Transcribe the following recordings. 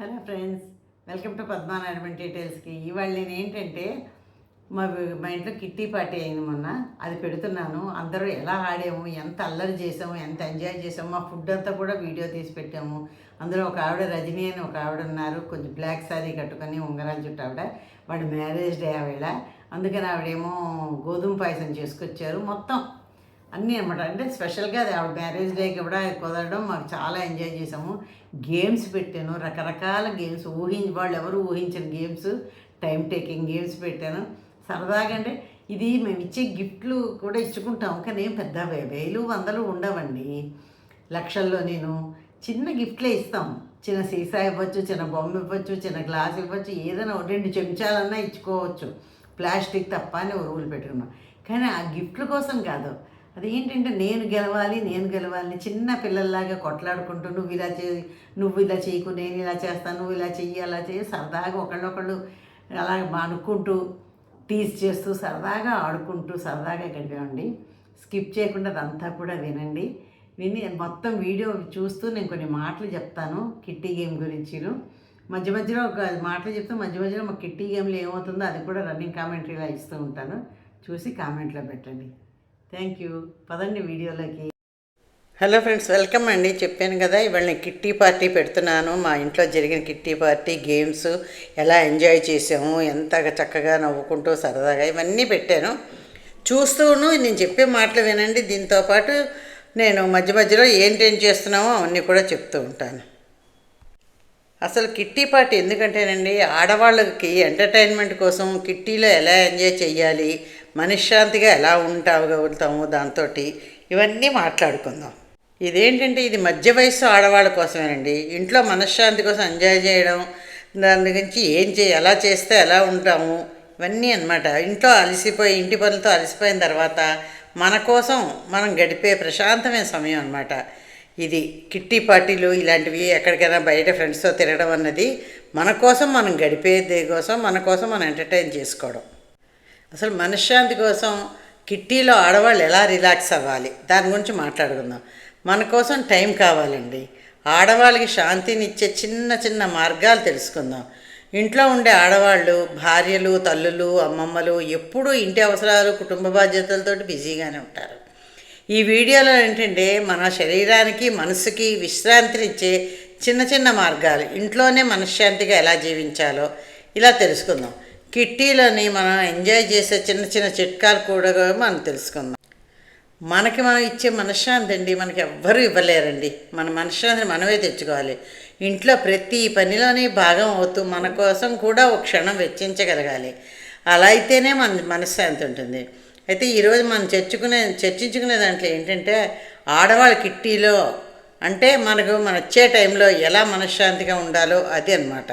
Hello friends welcome to Padmanarayana డీటెయిల్స్కి. ఇవాళ నేను ఏంటంటే మా మా ఇంట్లో కిట్టి పార్టీ అయింది మొన్న. అది పెడుతున్నాను. అందరూ ఎలా ఆడాము ఎంత అల్లరి చేసాము ఎంత ఎంజాయ్ చేసాము మా ఫుడ్ అంతా కూడా వీడియో తీసి పెట్టాము. అందులో ఒక ఆవిడ రజనీ అని ఒక ఆవిడ ఉన్నారు. కొంచెం బ్లాక్ శారీ కట్టుకొని ఉంగరాలు చుట్టూ ఆవిడ. వాడి మ్యారేజ్ డే ఆవిడ అందుకని ఆవిడేమో గోధుమ పాయసం చేసుకొచ్చారు. మొత్తం అన్నీ అనమాట. అంటే స్పెషల్గా అది ఆవిడ మ్యారేజ్ డేకి కూడా కుదరడం మాకు చాలా ఎంజాయ్ చేసాము గేమ్స్ పెట్టాను. రకరకాల గేమ్స్ ఊహించి వాళ్ళు ఎవరు ఊహించిన గేమ్స్ టైం టేకింగ్ గేమ్స్ పెట్టాను. సరదాగా అంటే ఇది మేము ఇచ్చే గిఫ్ట్లు కూడా ఇచ్చుకుంటాం కానీ ఏం పెద్ద వేలు వందలు ఉండవండి. లక్షల్లో నేను చిన్న గిఫ్ట్లే ఇస్తాం. చిన్న సీసా ఇవ్వచ్చు చిన్న బొమ్మ ఇవ్వచ్చు చిన్న గ్లాస్ ఇవ్వచ్చు ఏదైనా ఒక రెండు చెంచాలన్నా ఇచ్చుకోవచ్చు. ప్లాస్టిక్ తప్ప అని రూల్ పెట్టుకున్నాం. కానీ ఆ గిఫ్ట్ల కోసం కాదు. అది ఏంటంటే నేను గెలవాలి నేను గెలవాలి చిన్న పిల్లల్లాగా కొట్లాడుకుంటూ నువ్వు ఇలా చే నువ్వు ఇలా చేయకు నేను ఇలా చేస్తాను నువ్వు ఇలా చెయ్యి అలా చేయి సరదాగా ఒకళ్ళొకళ్ళు అలా అనుకుంటూ టీజ్ చేస్తూ సరదాగా ఆడుకుంటూ సరదాగా గడిపామండి స్కిప్ చేయకుండా అదంతా కూడా వినండి. విని మొత్తం వీడియో చూస్తూ నేను కొన్ని మాటలు చెప్తాను కిట్టి గేమ్ గురించిను. మధ్య మధ్యలో ఒక మాటలు చెప్తూ మధ్య మధ్యలో మా కిట్టి గేమ్లో ఏమవుతుందో అది కూడా రన్నింగ్ కామెంటరీలా ఇస్తూ ఉంటాను. చూసి కామెంట్లో పెట్టండి. థ్యాంక్ యూ పదండి వీడియోలోకి హలో ఫ్రెండ్స్ వెల్కమ్ అండి. చెప్పాను కదా ఇవాళ నేను కిట్టి పార్టీ పెడుతున్నాను. మా ఇంట్లో జరిగిన కిట్టి పార్టీ గేమ్స్ ఎలా ఎంజాయ్ చేసాము ఎంత చక్కగా నవ్వుకుంటూ సరదాగా ఇవన్నీ పెట్టాను. చూస్తూను నేను చెప్పే మాటలు వినండి. దీంతో పాటు నేను మధ్య మధ్యలో ఏంటేం చేస్తున్నామో అవన్నీ కూడా చెప్తూ ఉంటాను. అసలు కిట్టి పార్టీ ఎందుకంటేనండి ఆడవాళ్ళకి ఎంటర్టైన్మెంట్ కోసం కిట్టీలో ఎలా ఎంజాయ్ చేయాలి మనశ్శాంతిగా ఎలా ఉంటాగలుగుతాము దాంతో ఇవన్నీ మాట్లాడుకుందాం. ఇదేంటంటే ఇది మధ్య వయసు ఆడవాళ్ళ కోసమేనండి. ఇంట్లో మనశ్శాంతి కోసం ఎంజాయ్ చేయడం దాని గురించి ఏం చేయి ఎలా చేస్తే ఎలా ఉంటాము ఇవన్నీ అనమాట ఇంట్లో అలసిపోయి ఇంటి పనులతో అలసిపోయిన తర్వాత మన కోసం మనం గడిపే ప్రశాంతమైన సమయం అనమాట ఇది కిట్టి పార్టీలు ఇలాంటివి ఎక్కడికైనా బయట ఫ్రెండ్స్తో తిరగడం అన్నది మన కోసం మనం గడిపేది కోసం మన కోసం మనం ఎంటర్టైన్ చేసుకోవడం. అసలు మనశ్శాంతి కోసం కిట్టీలో ఆడవాళ్ళు ఎలా రిలాక్స్ అవ్వాలి? దాని గురించి మాట్లాడుకుందాం. మన కోసం టైం కావాలండి. ఆడవాళ్ళకి శాంతినిచ్చే చిన్న చిన్న మార్గాలు తెలుసుకుందాం. ఇంట్లో ఉండే ఆడవాళ్ళు భార్యలు తల్లులు అమ్మమ్మలు ఎప్పుడూ ఇంటి అవసరాలు కుటుంబ బాధ్యతలతోటి బిజీగానే ఉంటారు. ఈ వీడియోలో ఏంటంటే మన శరీరానికి మనసుకి విశ్రాంతినిచ్చే చిన్న చిన్న మార్గాలు ఇంట్లోనే మనశ్శాంతిగా ఎలా జీవించాలో ఇలా తెలుసుకుందాం. కిట్టీలోని మనం ఎంజాయ్ చేసే చిన్న చిన్న చిట్కాలు కూడా మనం తెలుసుకుందాం. మనకి మనం ఇచ్చే మనశ్శాంతి అండి మనకి ఎవ్వరూ ఇవ్వలేరండి. మన మనశ్శాంతిని మనమే తెచ్చుకోవాలి. ఇంట్లో ప్రతి పనిలోని భాగం అవుతూ మన కోసం కూడా ఒక క్షణం వెచ్చించగలగాలి. అలా అయితేనే మన మనశ్శాంతి ఉంటుంది. అయితే ఈరోజు మనం చర్చుకునే చర్చించుకునే దాంట్లో ఏంటంటే ఆడవాళ్ళ కిట్టీలో అంటే మనకు మన వచ్చే టైంలో ఎలా మనశ్శాంతిగా ఉండాలో అది అన్నమాట.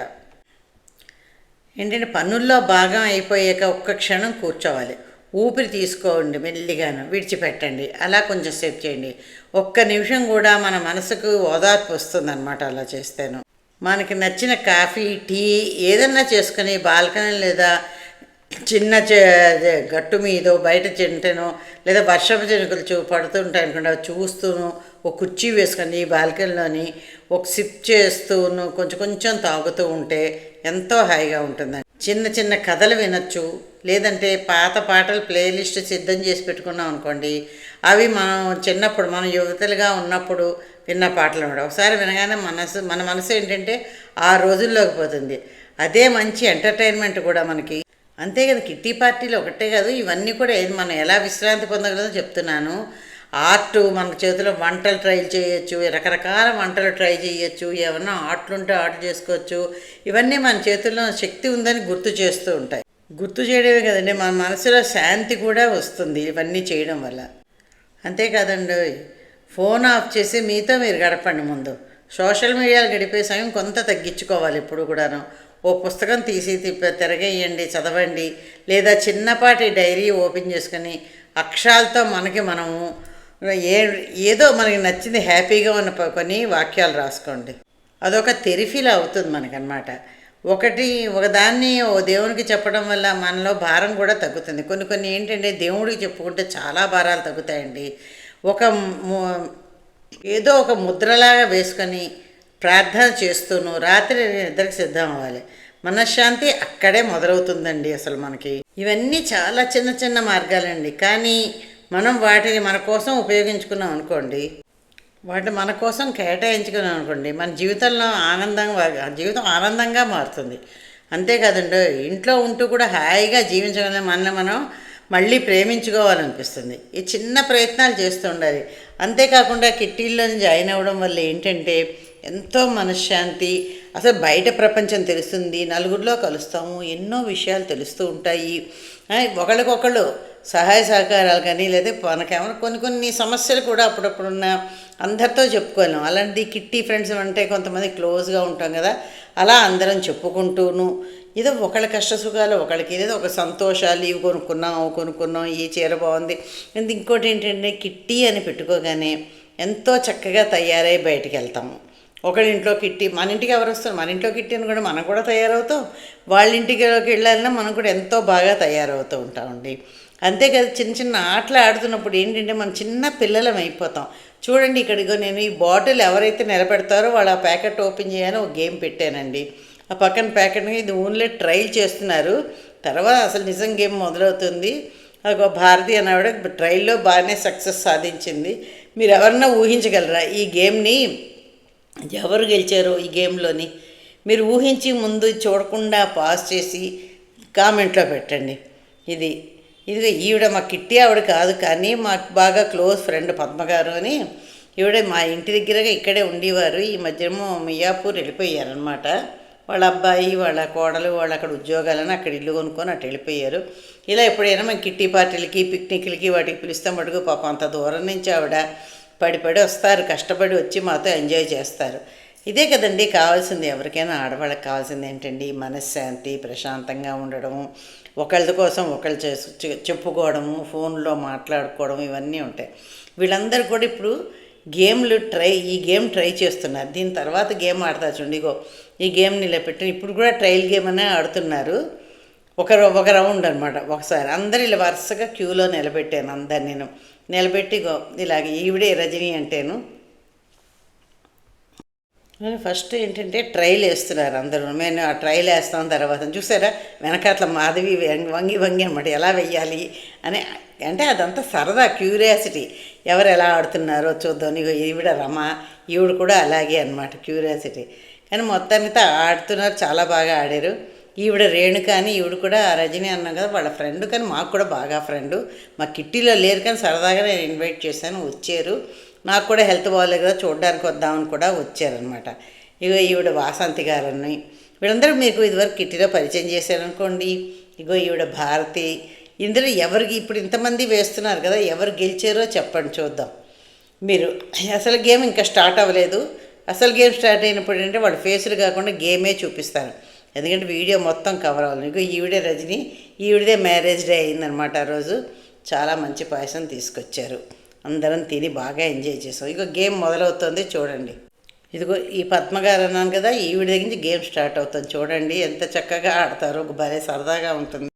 ఏంటంటే పనుల్లో భాగం అయిపోయాక ఒక్క క్షణం కూర్చోవాలి. ఊపిరి తీసుకోండి మెల్లిగాను విడిచిపెట్టండి అలా కొంచెం సేపు చేయండి. ఒక్క నిమిషం కూడా మన మనసుకు ఓదార్పు వస్తుందన్నమాట అలా చేస్తేను. మనకి నచ్చిన కాఫీ టీ ఏదన్నా చేసుకుని బాల్కనీ లేదా చిన్న గట్టు మీదో బయట తింటేనో లేదా వర్షపు చినుకులు చూ పడుతుంటాయి అనుకోండి అవి చూస్తూను ఒక కుర్చీ వేసుకొని బాల్కనీలోని ఒక సిప్ చేస్తూను కొంచెం కొంచెం తాగుతూ ఉంటే ఎంతో హాయిగా ఉంటుందండి. చిన్న చిన్న కథలు వినొచ్చు లేదంటే పాత పాటలు ప్లేలిస్ట్ సిద్ధం చేసి పెట్టుకున్నాం అనుకోండి అవి మనం చిన్నప్పుడు మనం యువతలుగా ఉన్నప్పుడు విన్న పాటలు అన్నమాట ఒకసారి వినగానే మనసు మన మనసు ఏంటంటే ఆ రోజుల్లోకి పోతుంది. అదే మంచి ఎంటర్టైన్మెంట్ కూడా మనకి అంతే కదా కిట్టి పార్టీలు ఒకటే కాదు ఇవన్నీ కూడా ఏది మనం ఎలా విశ్రాంతి పొందగలదో చెప్తున్నాను. ఆర్ట్ మన చేతిలో వంటలు ట్రై చేయొచ్చు రకరకాల వంటలు ట్రై చేయొచ్చు ఏమన్నా ఆర్ట్లు ఉంటే ఆర్ట్ చేసుకోవచ్చు. ఇవన్నీ మన చేతుల్లో శక్తి ఉందని గుర్తు చేస్తూ ఉంటాయి. గుర్తు చేయడమే కదండి మన మనసులో శాంతి కూడా వస్తుంది ఇవన్నీ చేయడం వల్ల. అంతేకాదండి ఫోన్ ఆఫ్ చేసి మీతో మీరు గడపండి ముందు. సోషల్ మీడియాలో గడిపే సమయం కొంత తగ్గించుకోవాలి ఇప్పుడు కూడాను. ఓ పుస్తకం తీసి తిప్ప తిరగేయండి చదవండి. లేదా చిన్నపాటి డైరీ ఓపెన్ చేసుకొని అక్షరాలతో మనకి మనము ఏ ఏదో మనకి నచ్చింది హ్యాపీగా ఉన్న ప- కొన్ని వాక్యాలు రాసుకోండి. అదొక తెరిఫీల్ అవుతుంది మనకనమాట ఒకటి ఒకదాన్ని ఓ దేవునికి చెప్పడం వల్ల మనలో భారం కూడా తగ్గుతుంది. కొన్ని కొన్ని ఏంటంటే దేవుడికి చెప్పుకుంటే చాలా భారాలు తగ్గుతాయండి. ఒక ఏదో ఒక ముద్రలాగా వేసుకొని ప్రార్థన చేస్తూను రాత్రి నిద్రకు సిద్ధం అవ్వాలి మనశ్శాంతి అక్కడే మొదలవుతుందండి అసలు మనకి. ఇవన్నీ చాలా చిన్న చిన్న మార్గాలండి. కానీ మనం వాటిని మన కోసం ఉపయోగించుకున్నాం అనుకోండి వాటిని మన కోసం కేటాయించుకున్నాం అనుకోండి మన జీవితంలో ఆనందంగా జీవితం ఆనందంగా మారుతుంది. అంతేకాదండి ఇంట్లో ఉంటూ కూడా హాయిగా జీవించగలం మనల్ని మనం మళ్ళీ ప్రేమించుకోవాలనిపిస్తుంది. ఈ చిన్న ప్రయత్నాలు చేస్తూ ఉండాలి. అంతేకాకుండా కిట్టీల్లో జాయిన్ అవ్వడం వల్ల ఏంటంటే ఎంతో మనశ్శాంతి. అసలు బయట ప్రపంచం తెలుస్తుంది నలుగురిలో కలుస్తాము ఎన్నో విషయాలు తెలుస్తూ ఉంటాయి. ఒకళ్ళకొకళ్ళు సహాయ సహకారాలు కానీ లేదా మనకేమైనా కొన్ని కొన్ని సమస్యలు కూడా అప్పుడప్పుడు ఉన్న అందరితో చెప్పుకోలేం. అలాంటి కిట్టి ఫ్రెండ్స్ అంటే కొంతమంది క్లోజ్గా ఉంటాం కదా అలా అందరం చెప్పుకుంటూను ఏదో ఒకళ్ళ కష్ట సుఖాలు ఒకళ్ళకి ఏదో ఒక సంతోషాలు ఇవి కొనుక్కున్నాం అవి కొనుక్కున్నాం ఈ చీర బాగుంది. ఇంత ఇంకోటి ఏంటంటే కిట్టి అని పెట్టుకోగానే ఎంతో చక్కగా తయారై బయటికి వెళ్తాము. ఒకళ్ళ ఇంట్లో కిట్టి మన ఇంటికి ఎవరు వస్తారు? మన ఇంట్లో కిట్టి అని కూడా మనం కూడా తయారవుతాం. వాళ్ళ ఇంటికి వెళ్ళాలన్నా మనం కూడా ఎంతో బాగా తయారవుతూ ఉంటామండి. అంతేకాదు చిన్న చిన్న ఆటలు ఆడుతున్నప్పుడు ఏంటంటే మనం చిన్న పిల్లలం అయిపోతాం. చూడండి ఇక్కడిగో నేను ఈ బాటిల్ ఎవరైతే నిలబెడతారో వాళ్ళు ఆ ప్యాకెట్ ఓపెన్ చేయాలని ఒక గేమ్ పెట్టానండి. ఆ పక్కన ప్యాకెట్ ఇది ఓన్లీ ట్రైల్ చేస్తున్నారు. తర్వాత అసలు నిజం గేమ్ మొదలవుతుంది. ఒక భారతి అనే ట్రైల్లో బాగానే సక్సెస్ సాధించింది. మీరు ఎవరన్నా ఊహించగలరా ఈ గేమ్ని? ఎవరు గెలిచారో ఈ గేమ్లోని మీరు ఊహించి ముందు చూడకుండా పాస్ చేసి కామెంట్లో పెట్టండి. ఇది ఇది ఈవిడ మా కిట్టి ఆవిడ కాదు కానీ మాకు బాగా క్లోజ్ ఫ్రెండ్ పద్మగారు అని ఈవిడ మా ఇంటి దగ్గరగా ఇక్కడే ఉండేవారు. ఈ మధ్యమో మియాపూర్ వెళ్ళిపోయారనమాట వాళ్ళ అబ్బాయి వాళ్ళ కోడలు వాళ్ళు అక్కడ ఉద్యోగాలని అక్కడ ఇల్లు కొనుక్కొని అటు వెళ్ళిపోయారు. ఇలా ఎప్పుడైనా మేము కిట్టి పార్టీలకి పిక్నిక్లకి వాటికి పిలుస్తాం మటుకు పాపం అంత దూరం నుంచి ఆవిడ పడి పడి వస్తారు కష్టపడి వచ్చి మాతో ఎంజాయ్ చేస్తారు. ఇదే కదండి కావాల్సింది ఎవరికైనా ఆడవాళ్ళకి కావాల్సింది ఏంటండి? మనశ్శాంతి ప్రశాంతంగా ఉండడము ఒకళ్ళ కోసం ఒకళ్ళు చేసు చెప్పుకోవడము ఫోన్లో మాట్లాడుకోవడం ఇవన్నీ ఉంటాయి. వీళ్ళందరూ కూడా ఇప్పుడు గేమ్లు ట్రై ఈ గేమ్ ట్రై చేస్తున్నారు. దీని తర్వాత గేమ్ ఆడతా చూడండిగో ఈ గేమ్ నిలబెట్టి ఇప్పుడు కూడా ట్రయల్ గేమ్ అనే ఆడుతున్నారు. ఒక ఒక రౌండ్ అనమాట ఒకసారి అందరు ఇలా వరుసగా క్యూలో నిలబెట్టాను అందరు నేను నిలబెట్టి ఇలాగ ఈవిడే రజనీ అంటేను. ఫస్ట్ ఏంటంటే ట్రైల్ వేస్తున్నారు అందరూ. నేను ఆ ట్రైల్ వేస్తాం తర్వాత. చూసారా? వెనకాతల మాధవి వంగి- వంగి అనమాట ఎలా వెయ్యాలి అని. అంటే అదంతా సరదా క్యూరియాసిటీ. ఎవరు ఎలా ఆడుతున్నారో చూద్దాం. ఈవిడ రమ ఈవిడ కూడా అలాగే అనమాట క్యూరియాసిటీ. కానీ మొత్తానికి ఆడుతున్నారు చాలా బాగా ఆడారు. ఈవిడ రేణుక అని ఈవిడ కూడా రజనీ అన్నాం కదా వాళ్ళ ఫ్రెండ్ కానీ మాకు కూడా బాగా ఫ్రెండ్. మా కిట్టీలో లేరు కానీ సరదాగా నేను ఇన్వైట్ చేశాను వచ్చారు. నాకు కూడా హెల్త్ బాగాలేదు కదా చూడడానికి వద్దామని కూడా వచ్చారనమాట ఇగో ఈవిడ వాసంతి గారని. వీళ్ళందరూ మీకు ఇదివరకు కిట్టీలో పరిచయం చేశారనుకోండి. ఇగో ఈవిడ భారతి. ఇందులో ఎవరికి ఇప్పుడు ఇంతమంది వేస్తున్నారు కదా ఎవరు గెలిచారో చెప్పండి చూద్దాం. మీరు అసలు గేమ్ ఇంకా స్టార్ట్ అవ్వలేదు. అసలు గేమ్ స్టార్ట్ అయినప్పుడు ఏంటంటే వాళ్ళ ఫేసులు కాకుండా గేమే చూపిస్తారు. ఎందుకంటే వీడియో మొత్తం కవర్ అవ్వాలి. ఇంకో ఈవిడే రజని ఈవిడదే మ్యారేజ్ డే అయిందనమాట ఆ రోజు. చాలా మంచి పాయసం తీసుకొచ్చారు. అందరం తిని బాగా ఎంజాయ్ చేసాం. ఇక గేమ్ మొదలవుతుంది చూడండి. ఇదిగో ఈ పద్మగారు అన్నాను కదా ఈవిడ దగ్గర నుంచి గేమ్ స్టార్ట్ అవుతుంది. చూడండి ఎంత చక్కగా ఆడతారో. భలే సరదాగా ఉంటుంది.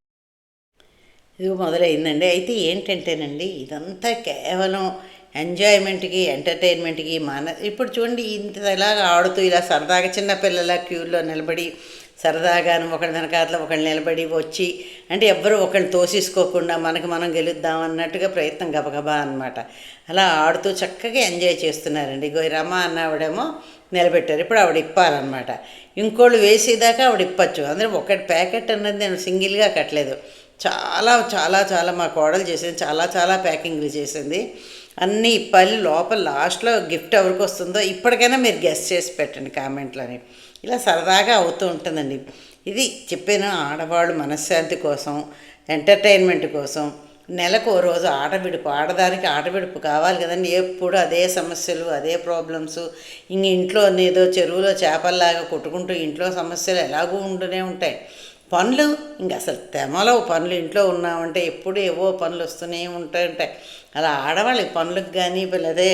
ఇది మొదలైందండి. అయితే ఏంటంటేనండి ఇదంతా కేవలం ఎంజాయ్మెంట్కి ఎంటర్టైన్మెంట్కి మన ఇప్పుడు చూడండి ఇంత ఇలాగ ఆడుతూ ఇలా సరదాగా చిన్న పిల్లల క్యూలో నిలబడి సరదాగాను ఒకళ్ళ వెనకాతలో ఒకళ్ళు నిలబడి వచ్చి అంటే ఎవ్వరు ఒకళ్ళు తోసేసుకోకుండా మనకు మనం గెలుద్దాం అన్నట్టుగా ప్రయత్నం గబగబా అన్నమాట. అలా ఆడుతూ చక్కగా ఎంజాయ్ చేస్తున్నారండి. గోయి రమ అన్న ఆవిడేమో నిలబెట్టారు. ఇప్పుడు ఆవిడ ఇప్పాలన్నమాట. ఇంకోళ్ళు వేసేదాకా ఆవిడ ఇప్పచ్చు. అందులో ఒకటి ప్యాకెట్ అన్నది నేను సింగిల్గా కట్టలేదు. చాలా చాలా చాలా మా కోడలు చేసింది. చాలా చాలా ప్యాకింగ్లు చేసింది. అన్నీ ఇప్పాలి. లోపల లాస్ట్లో గిఫ్ట్ ఎవరికి వస్తుందో ఇప్పటికైనా మీరు గెస్ట్ చేసి పెట్టండి కామెంట్లని. ఇలా సరదాగా అవుతూ ఉంటుందండి. ఇది చెప్పాను ఆడవాళ్ళు మనశ్శాంతి కోసం ఎంటర్టైన్మెంట్ కోసం నెలకు రోజు ఆడబిడుపు ఆడదానికి ఆడబిడుపు కావాలి కదండి. ఎప్పుడు అదే సమస్యలు అదే ప్రాబ్లమ్స్ ఇంక ఇంట్లో ఏదో చెరువులో చేపల్లాగా కొట్టుకుంటూ ఇంట్లో సమస్యలు ఎలాగూ ఉంటూనే ఉంటాయి. పనులు ఇంక అసలు తెమలో పనులు ఇంట్లో ఉన్నామంటే ఎప్పుడు ఏవో పనులు వస్తూనే ఉంటాయి ఉంటాయి. అలా ఆడవాళ్ళకి పనులకు కానీ అదే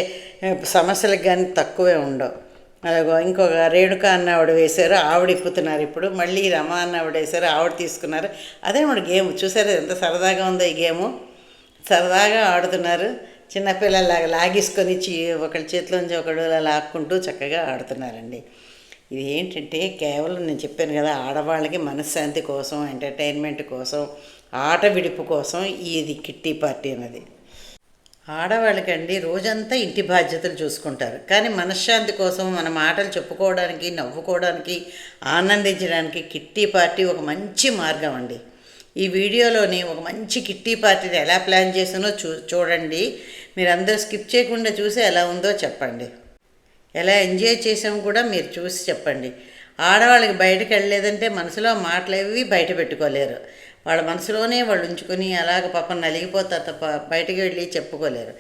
సమస్యలకు కానీ తక్కువే ఉండవు. అదిగో ఇంకొక రేణుక అన్న ఆవిడ వేశారు ఆవిడ ఇప్పుతున్నారు ఇప్పుడు. మళ్ళీ రమ అన్న ఆవిడ వేశారు ఆవిడ తీసుకున్నారు. అదే మన గేమ్ చూసారు ఎంత సరదాగా ఉందో ఈ గేము? సరదాగా ఆడుతున్నారు. చిన్నపిల్లలాగా లాగేసుకొని చీ ఒకళ్ళ చేతిలోంచి ఒకడు అలా లాక్కుంటూ చక్కగా ఆడుతున్నారండి. ఇది ఏంటంటే కేవలం నేను చెప్పాను కదా ఆడవాళ్ళకి మనశ్శాంతి కోసం ఎంటర్టైన్మెంట్ కోసం ఆట విడుపు కోసం ఇది కిట్టి పార్టీ అన్నది. ఆడవాళ్ళకండి రోజంతా ఇంటి బాధ్యతలు చూసుకుంటారు. కానీ మనశ్శాంతి కోసం మన మాటలు చెప్పుకోవడానికి నవ్వుకోవడానికి ఆనందించడానికి కిట్టి పార్టీ ఒక మంచి మార్గం అండి. ఈ వీడియోలోని ఒక మంచి కిట్టి పార్టీని ఎలా ప్లాన్ చేసానో చూ చూడండి. మీరు అందరూ స్కిప్ చేయకుండా చూసి ఎలా ఉందో చెప్పండి. ఎలా ఎంజాయ్ చేసాము కూడా మీరు చూసి చెప్పండి. ఆడవాళ్ళకి బయటకు వెళ్ళలేదంటే మనసులో మాటలు ఏవి బయట పెట్టుకోలేరు. వాళ్ళ మనసులోనే వాళ్ళు ఉంచుకొని అలాగ పాపం నలిగిపోతారు తప్ప బయటకు వెళ్ళి చెప్పుకోలేరు.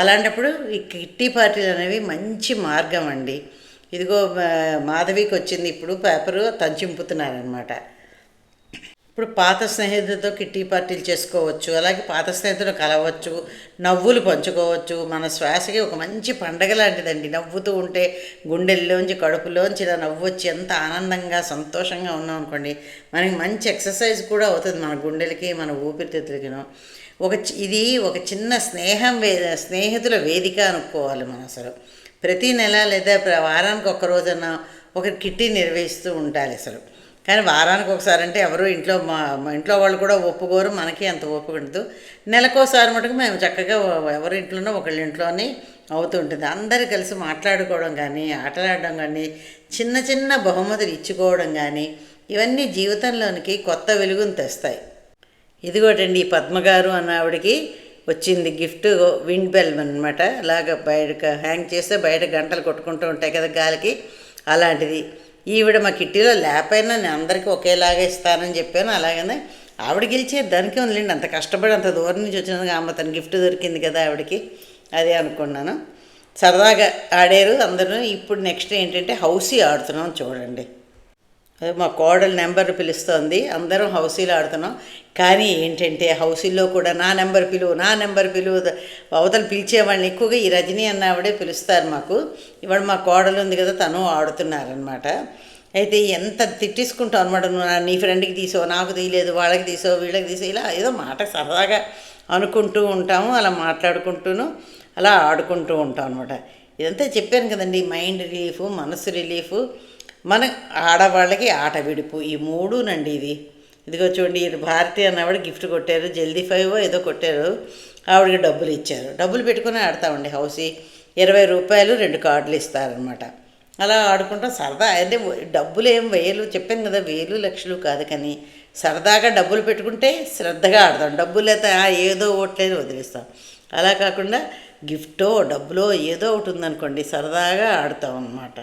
అలాంటప్పుడు ఈ కిట్టి పార్టీలు అనేవి మంచి మార్గం అండి. ఇదిగో మాధవికి వచ్చింది ఇప్పుడు పేపరు తంచింపుతున్నారనమాట ఇప్పుడు పాత స్నేహితులతో కిట్టి పార్టీలు చేసుకోవచ్చు అలాగే పాత స్నేహితులు కలవచ్చు నవ్వులు పంచుకోవచ్చు. మన శ్వాసకి ఒక మంచి పండగ లాంటిదండి. నవ్వుతూ ఉంటే గుండెల్లోంచి కడుపులోంచి ఇలా నవ్వు వచ్చి ఎంత ఆనందంగా సంతోషంగా ఉన్నాం అనుకోండి మనకి మంచి ఎక్సర్సైజ్ కూడా అవుతుంది మన గుండెలకి మన ఊపిరితిత్తులకిను. ఒక చి- ఇది ఒక చిన్న స్నేహం వే స్నేహితుల వేదిక అనుకోవాలి మనం అసలు. ప్రతి నెల లేదా ప్ర- వారానికి ఒక రోజున ఒక కిట్టి నిర్వహిస్తూ ఉండాలి అసలు. కానీ వారానికి ఒకసారి అంటే ఎవరు ఇంట్లో మా ఇంట్లో వాళ్ళు కూడా ఒప్పుకోరు మనకి అంత ఒప్పుకుండదు నెలకోసారి మటుకు మేము చక్కగా ఎవరి ఇంట్లోనో ఒకళ్ళ ఇంట్లోనే అవుతుంటుంది అందరు కలిసి మాట్లాడుకోవడం కానీ ఆటలాడడం కానీ చిన్న చిన్న బహుమతులు ఇచ్చుకోవడం కానీ ఇవన్నీ జీవితంలోనికి కొత్త వెలుగును తెస్తాయి. ఇదిగోటండి ఈ పద్మగారు అన్న ఆవిడకి వచ్చింది గిఫ్ట్ విండ్ బెల్ అనమాట అలాగ బయట హ్యాంగ్ చేస్తే బయట గంటలు కొట్టుకుంటూ ఉంటాయి కదా గాలికి. అలాంటిది. ఈవిడ మా కిట్టీలో లేకపోయినా నేను అందరికీ ఒకేలాగా ఇస్తానని చెప్పాను. అలాగనే ఆవిడ గెలిచే దానికి ఉందిలేండి అంత కష్టపడి అంత దూరం నుంచి వచ్చినందుకు ఆమె తన గిఫ్ట్ దొరికింది కదా ఆవిడకి. అదే అనుకున్నాను. సరదాగా ఆడారు అందరూ. ఇప్పుడు నెక్స్ట్ ఏంటంటే హౌసీ ఆడుతున్నాం చూడండి. మా కోడలు నెంబర్ పిలుస్తోంది. అందరం హౌసీలు ఆడుతున్నాం. కానీ ఏంటంటే హౌసీల్లో కూడా నా నెంబర్ పిలువు నా నెంబర్ పిలువు అవతల పిలిచేవాళ్ళని ఎక్కువగా ఈ రజనీ అన్న ఆవిడే పిలుస్తారు మాకు. ఇవాళ మా కోడలు ఉంది కదా తను ఆడుతున్నారనమాట అయితే ఎంత తిట్టించుకుంటాం అనమాట నువ్వు నీ ఫ్రెండ్కి తీసో నాకు తీయలేదు వాళ్ళకి తీసో వీళ్ళకి తీసో ఇలా ఏదో మాట సరదాగా అనుకుంటూ ఉంటాము అలా మాట్లాడుకుంటూను అలా ఆడుకుంటూ ఉంటాం అనమాట ఇదంతా చెప్పాను కదండి మైండ్ రిలీఫ్ మనసు రిలీఫ్. మన ఆడవాళ్ళకి ఆట విడుపు. ఈ మూడునండి ఇది ఇదిగో చూడండి ఈ భారతి అన్నవాడు గిఫ్ట్ కొట్టారు జల్దీ ఫైవ్ ఏదో కొట్టారు. ఆవిడకి డబ్బులు ఇచ్చారు. డబ్బులు పెట్టుకుని ఆడతామండి హౌసీ. ఇరవై రూపాయలు రెండు కార్డులు ఇస్తారనమాట అలా ఆడుకుంటాం సరదా. అంటే డబ్బులు ఏం వేలు? చెప్పాను కదా వేలు లక్షలు కాదు కానీ సరదాగా డబ్బులు పెట్టుకుంటే శ్రద్ధగా ఆడతాం. డబ్బులు అయితే ఏదో ఓట్లేదు వదిలేస్తాం. అలా కాకుండా గిఫ్టో డబ్బులో ఏదో ఒకటి ఉందనుకోండి సరదాగా ఆడతాం అన్నమాట.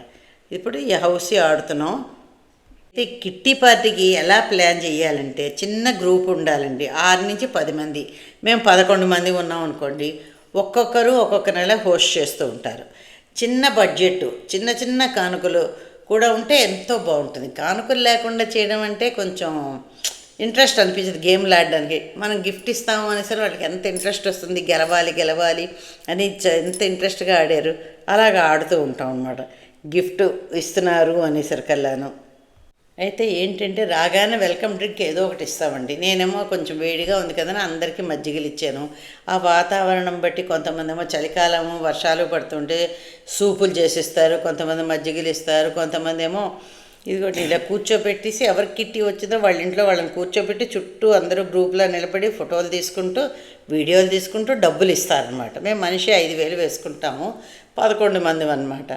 ఇప్పుడు ఈ హౌసీ ఆడుతున్నాం. అయితే కిట్టి పార్టీకి ఎలా ప్లాన్ చేయాలంటే చిన్న గ్రూప్ ఉండాలండి. ఆరు నుంచి పది మంది. మేము పదకొండు మంది ఉన్నాం అనుకోండి. ఒక్కొక్కరు ఒక్కొక్క నెల హోస్ట్ చేస్తూ ఉంటారు. చిన్న బడ్జెట్ చిన్న చిన్న కానుకలు కూడా ఉంటే ఎంతో బాగుంటుంది. కానుకలు లేకుండా చేయడం అంటే కొంచెం ఇంట్రెస్ట్ అనిపించదు. గేమ్లు ఆడడానికి. మనం గిఫ్ట్ ఇస్తాము అనేసరి వాళ్ళకి ఎంత ఇంట్రెస్ట్ వస్తుంది? గెలవాలి గెలవాలి అని చ- ఎంత ఇంట్రెస్ట్గా ఆడారు? అలాగా ఆడుతూ ఉంటాం అన్నమాట. గిఫ్ట్ ఇస్తున్నారు అనేసరికల్లాను. అయితే ఏంటంటే రాగానే వెల్కమ్ డ్రింక్ ఏదో ఒకటి ఇస్తామండి. నేనేమో కొంచెం వేడిగా ఉంది కదా అందరికీ మజ్జిగలు ఇచ్చాను. ఆ వాతావరణం బట్టి కొంతమంది ఏమో చలికాలము వర్షాలు పడుతుంటే సూపులు చేసిస్తారు కొంతమంది మజ్జిగలు ఇస్తారు కొంతమంది ఏమో ఇదిగోటి ఇలా కూర్చోబెట్టేసి ఎవరికి కిట్టి వచ్చిందో వాళ్ళ ఇంట్లో వాళ్ళని కూర్చోబెట్టి చుట్టూ అందరూ గ్రూప్లో నిలబడి ఫోటోలు తీసుకుంటూ వీడియోలు తీసుకుంటూ డబ్బులు ఇస్తారనమాట మేము మనిషి ఐదు వేలు వేసుకుంటాము. పదకొండు మంది అనమాట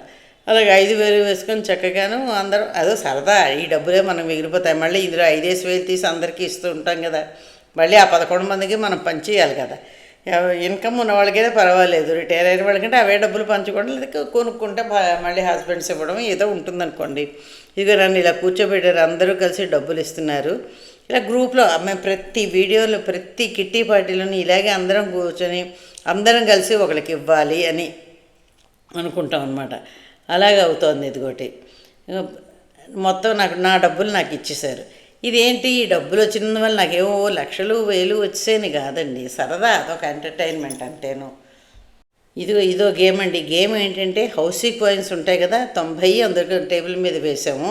అలాగే ఐదు వేలు వేసుకొని చక్కగాను అందరం అదో సరదా ఈ డబ్బులే మనకు మిగిలిపోతాయి. మళ్ళీ ఇందులో ఐదేసి వేలు తీసి అందరికీ ఇస్తూ ఉంటాం కదా. మళ్ళీ ఆ పదకొండు మందికి మనం పంచేయాలి కదా. ఇన్కమ్ ఉన్న వాళ్ళకైతే పర్వాలేదు. రిటైర్ అయిన వాళ్ళకంటే అవే డబ్బులు పంచుకోవడం లేదా కొనుక్కుంటే మళ్ళీ హస్బెండ్స్ ఇవ్వడం ఏదో ఉంటుందనుకోండి. ఇదిగో నన్ను ఇలా కూర్చోబెట్టారు అందరూ కలిసి డబ్బులు ఇస్తున్నారు. ఇలా గ్రూప్లో మేము ప్రతి వీడియోలో ప్రతి కిట్టి పార్టీలోని ఇలాగే అందరం కూర్చొని అందరం కలిసి ఒకరికి ఇవ్వాలి అని అనుకుంటాం అనమాట అలాగే అవుతోంది ఇదిగోటి. మొత్తం నాకు నా డబ్బులు నాకు ఇచ్చేశారు. ఇదేంటి? ఈ డబ్బులు వచ్చినందు వల్ల నాకేమో లక్షలు వేలు వచ్చేని కాదండి. సరదా అదొక ఎంటర్టైన్మెంట్ అంతేను ఇదిగో ఇదో గేమ్ అండి. గేమ్ ఏంటంటే హౌసీ కాయిన్స్ ఉంటాయి కదా తొంభై అందరికీ టేబుల్ మీద వేసాము.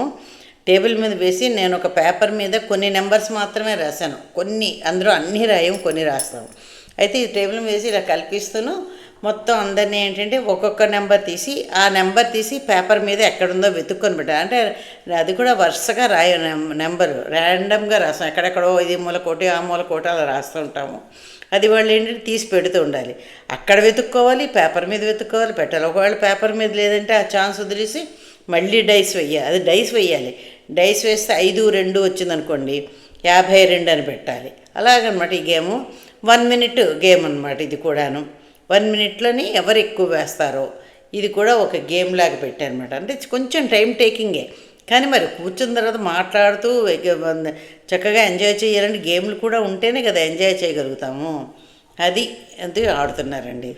టేబుల్ మీద వేసి నేను ఒక పేపర్ మీద కొన్ని నెంబర్స్ మాత్రమే రాశాను. కొన్ని అందులో అన్నీ రాయం కొన్ని రాస్తాము. అయితే ఈ టేబుల్ మీద వేసి ఇలా కల్పిస్తూను. మొత్తం అందరినీ ఏంటంటే ఒక్కొక్క నెంబర్ తీసి ఆ నెంబర్ తీసి పేపర్ మీద ఎక్కడుందో వెతుక్కొని పెట్టాలి అంటే అది కూడా వరుసగా రాయ నెంబరు ర్యాండమ్గా రాస్తాం. ఎక్కడెక్కడో ఇది మూల కోటి ఆ మూల కోటి అలా రాస్తూ ఉంటాము. అది వాళ్ళు ఏంటంటే తీసి పెడుతూ ఉండాలి. అక్కడ వెతుక్కోవాలి పేపర్ మీద వెతుక్కోవాలి పెట్టాలి. ఒకవేళ పేపర్ మీద లేదంటే ఆ ఛాన్స్ వదిలేసి మళ్ళీ డైస్ వెయ్యాలి. అది డైస్ వెయ్యాలి. డైస్ వేస్తే ఐదు రెండు వచ్చిందనుకోండి యాభై రెండు అని పెట్టాలి. అలాగనమాట ఈ గేము. వన్ మినిట్ గేమ్ అనమాట ఇది కూడాను. వన్ మినిట్లోని ఎవరు ఎక్కువ వేస్తారో ఇది కూడా ఒక గేమ్ లాగా పెట్టారనమాట అంటే కొంచెం టైం టేకింగే. కానీ మరి కూర్చున్న తర్వాత మాట్లాడుతూ చక్కగా ఎంజాయ్ చేయాలంటే గేమ్లు కూడా ఉంటేనే కదా ఎంజాయ్ చేయగలుగుతాము. అది అంతే ఆడుతున్నారండి.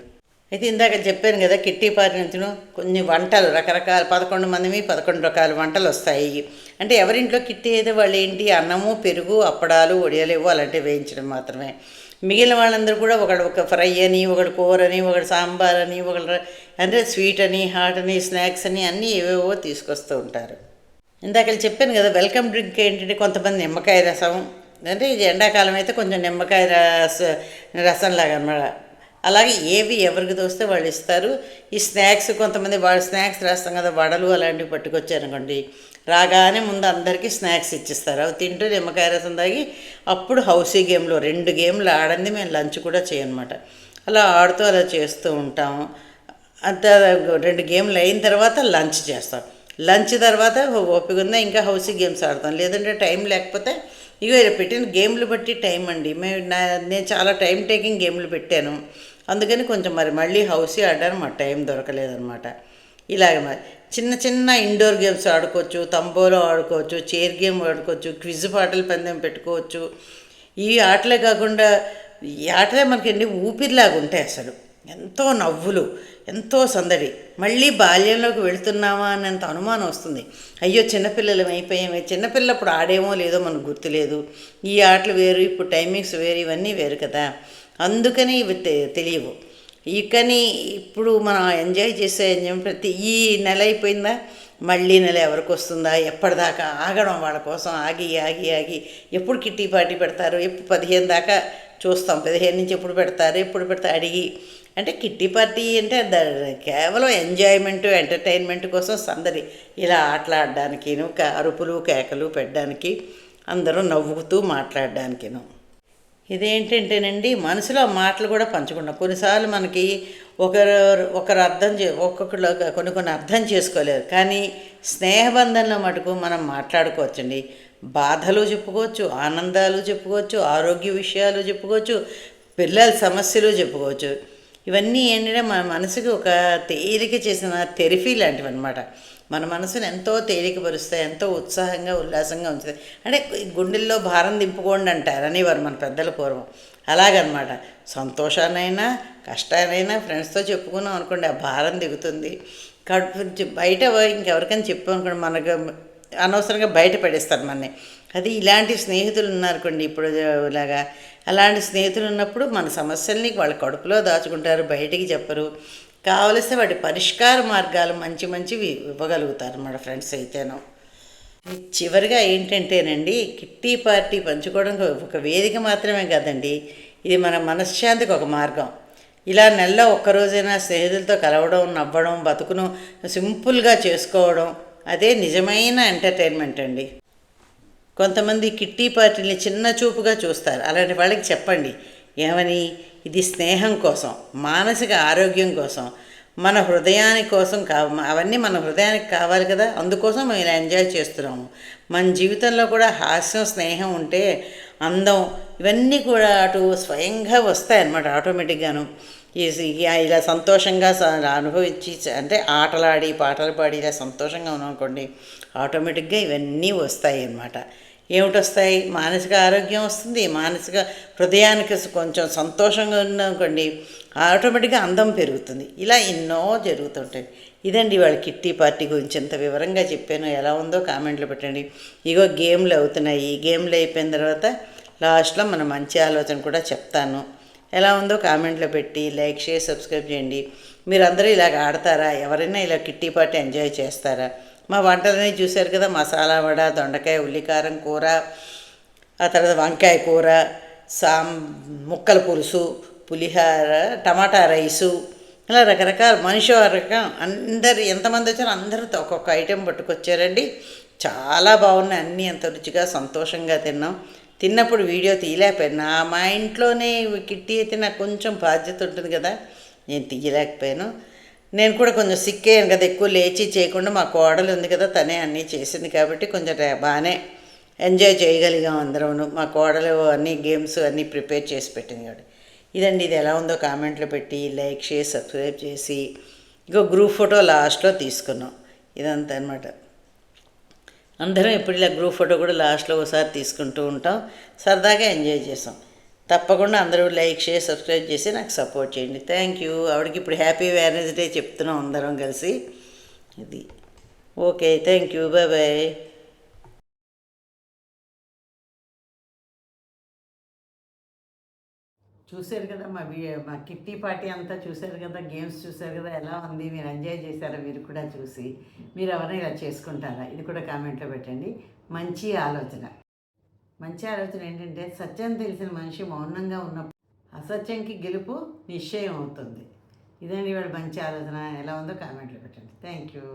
అయితే ఇందాక చెప్పాను కదా కిట్టి పార్టీ కొన్ని వంటలు రకరకాల పదకొండు మందిమి పదకొండు రకాల వంటలు వస్తాయి. అంటే ఎవరింట్లో కిట్టి అయితే వాళ్ళు ఏంటి అన్నము పెరుగు అప్పడాలు ఒడియాలేవో అలాంటివి వేయించడం మాత్రమే. మిగిలిన వాళ్ళందరూ కూడా ఒకడు ఒక ఫ్రై అని ఒకడు కూర అని ఒకడు సాంబార్ అని ఒకడు అంటే స్వీట్ అని హాట్ అని స్నాక్స్ అని అన్నీ ఏవేవో తీసుకొస్తూ ఉంటారు. ఇందాక చెప్పాను కదా వెల్కమ్ డ్రింక్ ఏంటంటే కొంతమంది నిమ్మకాయ రసం అంటే ఇది ఎండాకాలం అయితే కొంచెం నిమ్మకాయ రస రసంలాగా అనమాట. అలాగే ఏవి ఎవరికి తోస్తే వాళ్ళు ఇస్తారు. ఈ స్నాక్స్ కొంతమంది వాళ్ళ స్నాక్స్ రాస్తాం కదా వడలు అలాంటివి పట్టుకొచ్చారనుకోండి రాగానే ముందు అందరికీ స్నాక్స్ ఇచ్చిస్తారు. అవి తింటూ నిమ్మకాయ రసం తాగి అప్పుడు హౌసీ గేమ్లో రెండు గేమ్లు ఆడంది. మేము లంచ్ కూడా చేయనమాట. అలా ఆడుతూ అలా చేస్తూ ఉంటాము. అంత రెండు గేమ్లు అయిన తర్వాత లంచ్ చేస్తాం. లంచ్ తర్వాత ఓపిక ఉందా? ఇంకా హౌసీ గేమ్స్ ఆడతాం. లేదంటే టైం లేకపోతే ఇగో పెట్టిన గేమ్లు బట్టి టైం అండి. మేము నా నేను చాలా టైం టేకింగ్ గేమ్లు పెట్టాను. అందుకని కొంచెం మరి మళ్ళీ హౌసీ ఆడడానికి మా టైం దొరకలేదన్నమాట ఇలాగ మరి. చిన్న చిన్న ఇండోర్ గేమ్స్ ఆడుకోవచ్చు తంబోలో ఆడుకోవచ్చు చైర్ గేమ్ ఆడుకోవచ్చు క్విజ్ పాటలు పందెం పెట్టుకోవచ్చు. ఈ ఆటలే కాకుండా ఈ ఆటలే మనకి ఎన్ని ఊపిరిలాగా ఉంటాయి అసలు. ఎంతో నవ్వులు ఎంతో సందడి. మళ్ళీ బాల్యంలోకి వెళుతున్నామా అనేంత అనుమానం వస్తుంది. అయ్యో చిన్నపిల్లలం అయిపోయామే. చిన్నపిల్లప్పుడు ఆడేమో లేదో మనకు గుర్తులేదు. ఈ ఆటలు వేరు ఇప్పుడు టైమింగ్స్ వేరు ఇవన్నీ వేరు కదా. అందుకని ఇవి తె- తెలియవు. ఈ కానీ ఇప్పుడు మనం ఎంజాయ్ చేసే ఎంజాయ్ ప్రతి ఈ నెల అయిపోయిందా? మళ్ళీ నెల ఎవరికి వస్తుందా? ఎప్పటిదాకా ఆగడం వాళ్ళ కోసం. ఆగి ఆగి ఆగి. ఎప్పుడు కిట్టి పార్టీ పెడతారు? ఎప్పుడు పదిహేను దాకా చూస్తాం. పదిహేను నుంచి ఎప్పుడు పెడతారు? ఎప్పుడు పెడతారు? అడిగి. అంటే కిట్టి పార్టీ అంటే కేవలం ఎంజాయ్మెంట్ ఎంటర్టైన్మెంట్ కోసం సందడి. ఇలా ఆటలాడడానికిను అరుపులు కేకలు పెట్టడానికి అందరూ నవ్వుతూ మాట్లాడడానికిను. ఇదేంటంటేనండి మనసులో మాటలు కూడా పంచుకున్నాం కొన్నిసార్లు మనకి ఒకరు ఒకరు అర్థం చే ఒక్కొక్కరు కొన్ని కొన్ని అర్థం చేసుకోలేరు. కానీ స్నేహబంధంలో మటుకు మనం మాట్లాడుకోవచ్చండి. బాధలు చెప్పుకోవచ్చు ఆనందాలు చెప్పుకోవచ్చు ఆరోగ్య విషయాలు చెప్పుకోవచ్చు పిల్లల సమస్యలు చెప్పుకోవచ్చు. ఇవన్నీ ఏంటంటే మన మనసుకి ఒక తేలిక చేసిన థెరఫీ లాంటివి అనమాట మన మనసుని ఎంతో తేలికపరుస్తాయి ఎంతో ఉత్సాహంగా ఉల్లాసంగా ఉంచుతాయి. అంటే గుండెల్లో భారం దింపుకోండి అంటారు అనేవారు మన పెద్దల పూర్వం. అలాగనమాట. సంతోషాన్నైనా కష్టాన్నైనా ఫ్రెండ్స్తో చెప్పుకున్నాం అనుకోండి ఆ భారం దిగుతుంది. కాబట్టి బయట ఇంకెవరికైనా చెప్పామనుకోండి మనకు అనవసరంగా బయట పడేస్తారు మనని. అది ఇలాంటి స్నేహితులు ఉన్నారనుకోండి ఇప్పుడు ఇలాగా అలాంటి స్నేహితులు ఉన్నప్పుడు మన సమస్యల్ని వాళ్ళ కడుపులో దాచుకుంటారు బయటికి చెప్పరు. కావలిస్తే వాటి పరిష్కార మార్గాలు మంచి మంచివి ఇవ్వగలుగుతారు మన ఫ్రెండ్స్ అయితేను. చివరిగా ఏంటంటేనండి కిట్టి పార్టీ పంచుకోవడం ఒక వేదిక మాత్రమే కాదండి ఇది మన మనశ్శాంతికి ఒక మార్గం. ఇలా నెలలో ఒక్కరోజైనా స్నేహితులతో కలవడం నవ్వడం బతుకును సింపుల్గా చేసుకోవడం అదే నిజమైన ఎంటర్టైన్మెంట్ అండి. కొంతమంది కిట్టి పార్టీని చిన్న చూపుగా చూస్తారు. అలాంటి వాళ్ళకి చెప్పండి. ఏమని? ఇది స్నేహం కోసం మానసిక ఆరోగ్యం కోసం మన హృదయాని కోసం కా అవన్నీ మన హృదయానికి కావాలి కదా. అందుకోసం మేము ఇలా ఎంజాయ్ చేస్తున్నాము. మన జీవితంలో కూడా హాస్యం స్నేహం ఉంటే అందం ఇవన్నీ కూడా అటు స్వయంగా వస్తాయన్నమాట ఆటోమేటిక్గాను. ఇలా సంతోషంగా అనుభవించి అంటే ఆటలాడి పాటలు పాడి ఇలా సంతోషంగా ఉన్నామనుకోండి ఆటోమేటిక్గా ఇవన్నీ వస్తాయి అన్నమాట. ఏమిటి వస్తాయి మానసిక ఆరోగ్యం వస్తుంది. మానసిక హృదయానికి కొంచెం సంతోషంగా ఉందనుకోండి ఆటోమేటిక్గా అందం పెరుగుతుంది. ఇలా ఎన్నో జరుగుతుంటాయి. ఇదండి వాళ్ళ కిట్టి పార్టీ గురించి ఎంత వివరంగా చెప్పాను ఎలా ఉందో కామెంట్లు పెట్టండి. ఇగో గేమ్లు అవుతున్నాయి. ఈ గేమ్లు అయిపోయిన తర్వాత లాస్ట్లో మన మంచి ఆలోచన కూడా చెప్తాను. ఎలా ఉందో కామెంట్లో పెట్టి లైక్ షేర్ సబ్స్క్రైబ్ చేయండి. మీరందరూ ఇలాగ ఆడతారా? ఎవరైనా ఇలా కిట్టి పార్టీ ఎంజాయ్ చేస్తారా? మా వంటలని చూశారు కదా మసాలా వడ దొండకాయ ఉల్లికారం కూర ఆ తర్వాత వంకాయ కూర సాం ముక్కల పులుసు పులిహార టమాటా రైసు ఇలా రకరకాల మనిషి రకం. అందరు ఎంతమంది వచ్చారో అందరూ ఒక్కొక్క ఐటెం పట్టుకొచ్చారండి. చాలా బాగున్నాయి అన్నీ అంత రుచిగా సంతోషంగా తిన్నాం. తిన్నప్పుడు వీడియో తీయలేకపోయాను. నా మా ఇంట్లోనే కిట్టి అయితే నాకు కొంచెం బాధ్యత ఉంటుంది కదా నేను తీయలేకపోయాను. నేను కూడా కొంచెం సిక్ అయ్యాను కదా ఎక్కువ లేచి చేయకుండా మా కోడలు ఉంది కదా తనే అన్నీ చేసింది కాబట్టి కొంచెం బాగానే ఎంజాయ్ చేయగలిగాం అందరం మా కోడలు అన్ని గేమ్స్ అన్నీ ప్రిపేర్ చేసి పెట్టింది కాబట్టి. ఇదండి ఇది ఎలా ఉందో కామెంట్లో పెట్టి లైక్ చేసి సబ్స్క్రైబ్ చేసి ఇంకో గ్రూప్ ఫోటో లాస్ట్లో తీసుకున్నాం. ఇదంతా అనమాట అందరం ఇప్పుడు ఇలా గ్రూప్ ఫోటో కూడా లాస్ట్లో ఒకసారి తీసుకుంటూ ఉంటాం. సరదాగా ఎంజాయ్ చేసాం తప్పకుండా అందరూ లైక్ షేర్ సబ్స్క్రైబ్ చేసి నాకు సపోర్ట్ చేయండి. థ్యాంక్ యూ ఆవిడకి ఇప్పుడు హ్యాపీ వ్యారెన్స్ డే చెప్తున్నాం అందరం కలిసి. ఇది. Okay thank you bye bye చూశారు కదా మా వీ మా కిట్టి పార్టీ అంతా చూశారు కదా గేమ్స్ చూశారు కదా ఎలా ఉంది మీరు ఎంజాయ్ చేశారా మీరు కూడా చూసి మీరు ఎవరైనా ఇలా చేసుకుంటారా ఇది కూడా కామెంట్లో పెట్టండి. మంచి ఆలోచన. మంచి ఆలోచన ఏంటంటే సత్యం తెలిసిన మనిషి మౌనంగా ఉన్నప్పుడు అసత్యంకి గెలుపు నిశ్చయం అవుతుంది. ఇదండి వాడు మంచి ఆలోచన ఎలా ఉందో కామెంట్లో పెట్టండి. Thank you.